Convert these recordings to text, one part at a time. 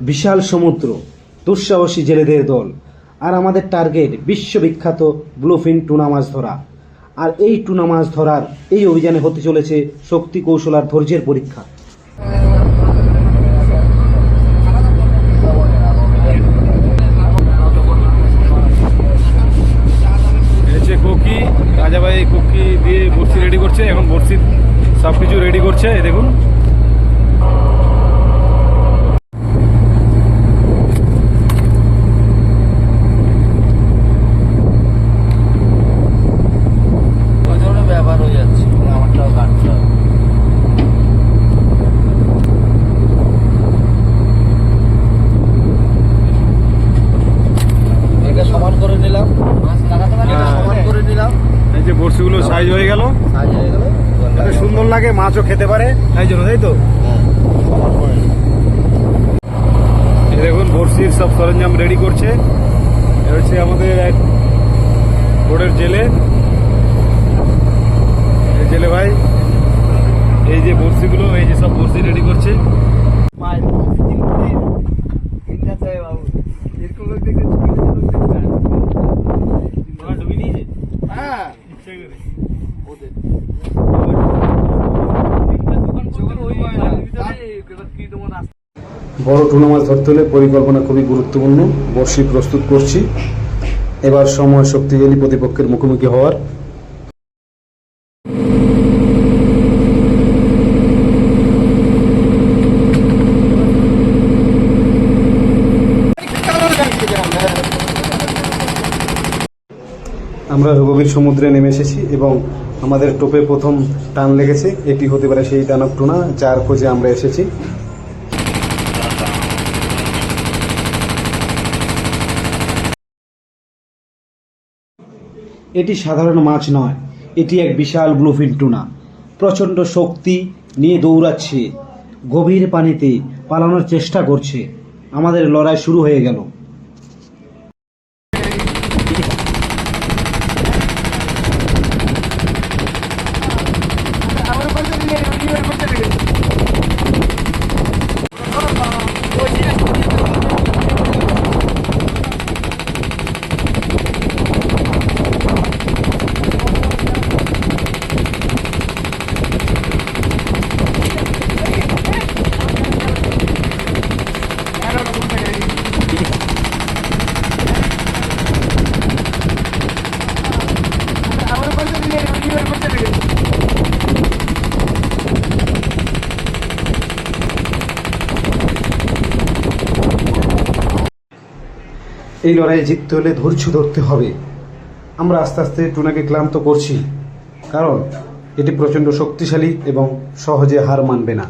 বিশাল সমুদ্র, দুঃসাহসী জেলেদের দল, আর আমাদের টার্গেট বিশ্ববিখ্যাত ব্লুফিন টুনা মাছ ধরা। আর এই টুনা মাছ ধরার এই অভিযানে হতে চলেছে শক্তি কৌশল আর ধৈর্যের পরীক্ষা। কোকি রাজাভাই কোকি দিয়ে বড়শি রেডি করছে, এখন বড়শি সব কিছু রেডি করছে দেখুন ওই ধরনের ব্যাপার হয়ে যাচ্ছে আমারটাও কাটতে হবে এটা সমান করে নিলাম এটা সমান করে নিলাম এই যে বড়শিগুলো সাইজ হয়ে গেল সাজ হয়ে গেল যাতে সুন্দর লাগে মাছও খেতে পারে তাই জন্য তাই তো? হ্যাঁ, দেখুন বড়শির সব সরঞ্জাম রেডি করছে। হচ্ছে আমাদের এক বোর্ডের জেলে। এই জেলে ভাই এই যে বড়শিগুলো এই যে সব বড়শি রেডি করছে। বড় টুনা মাছ ধরতে হলে পরিকল্পনা খুবই গুরুত্বপূর্ণ। বড়শি প্রস্তুত করছি। এবার সময় শক্তিশালী প্রতিপক্ষের মুখোমুখি হওয়ার। আমরা গভীর সমুদ্রে নেমে এসেছি এবং আমাদের টোপে প্রথম টান লেগেছে। এটি হতে পারে সেই দানব টুনা, যার খোঁজে আমরা এসেছি। এটি সাধারণ মাছ নয়, এটি এক বিশাল ব্লুফিন টুনা। প্রচণ্ড শক্তি নিয়ে দৌড়াচ্ছে, গভীর পানিতে পালানোর চেষ্টা করছে। আমাদের লড়াই শুরু হয়ে গেল। এই লড়াইয়ে জিততে হলে ধৈর্য ধরতে হবে। আমরা আস্তে আস্তে টুনাকে ক্লান্ত করছি কারণ এটি প্রচণ্ড শক্তিশালী এবং সহজে হার মানবে না।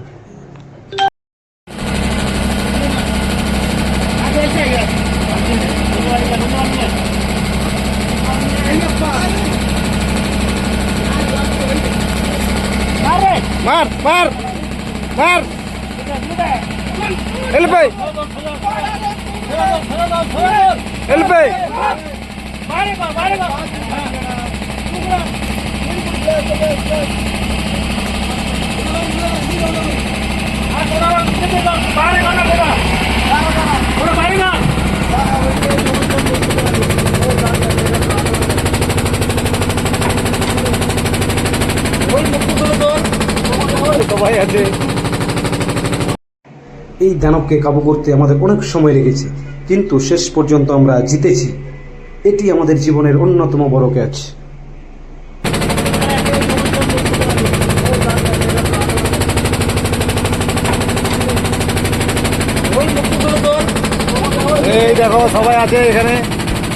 মার মার মার। হেল্প সবাই আছে এই দানবকে কাবু করতে আমাদের অনেক সময় লেগেছে। কিন্তু শেষ পর্যন্ত আমরা জিতেছি। এটি আমাদের জীবনের অন্যতম বড় ক্যাচ। এই দেখো সবাই আছে এখানে।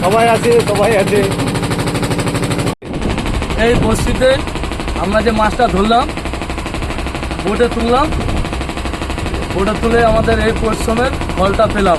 সবাই আছে সবাই আছে। এই বস্তিতে আমরা যে মাছটা ধরলাম বোটে তুললাম বোটে তুলে আমাদের এই পরিশ্রমের ফলটা পেলাম।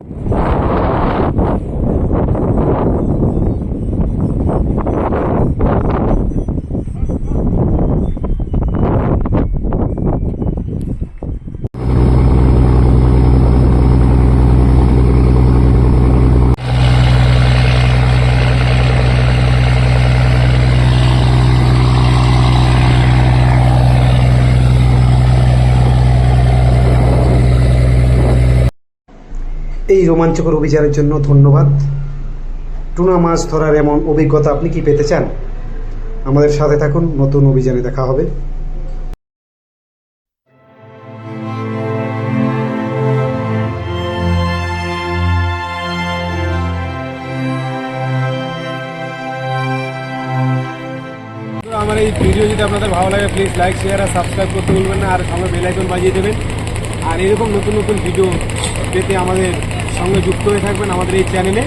রোমাঞ্চকর অভিযানের জন্য ধন্যবাদ। টুনা মাছ ধরার এমন অভিজ্ঞতা আপনি কি পেতে চান? আমাদের সাথে থাকুন, নতুন অভিযানে দেখা হবে। আমার এই ভিডিও যদি আপনাদের ভালো লাগে প্লিজ লাইক শেয়ার আর সাবস্ক্রাইব করতে ভুলবেন না। আর সঙ্গে বেল আইকন বাজিয়ে দেবেন। আর এরকম নতুন নতুন ভিডিও পেতে আমাদের সঙ্গে যুক্ত হয়ে থাকবেন আমাদের এই চ্যানেলে।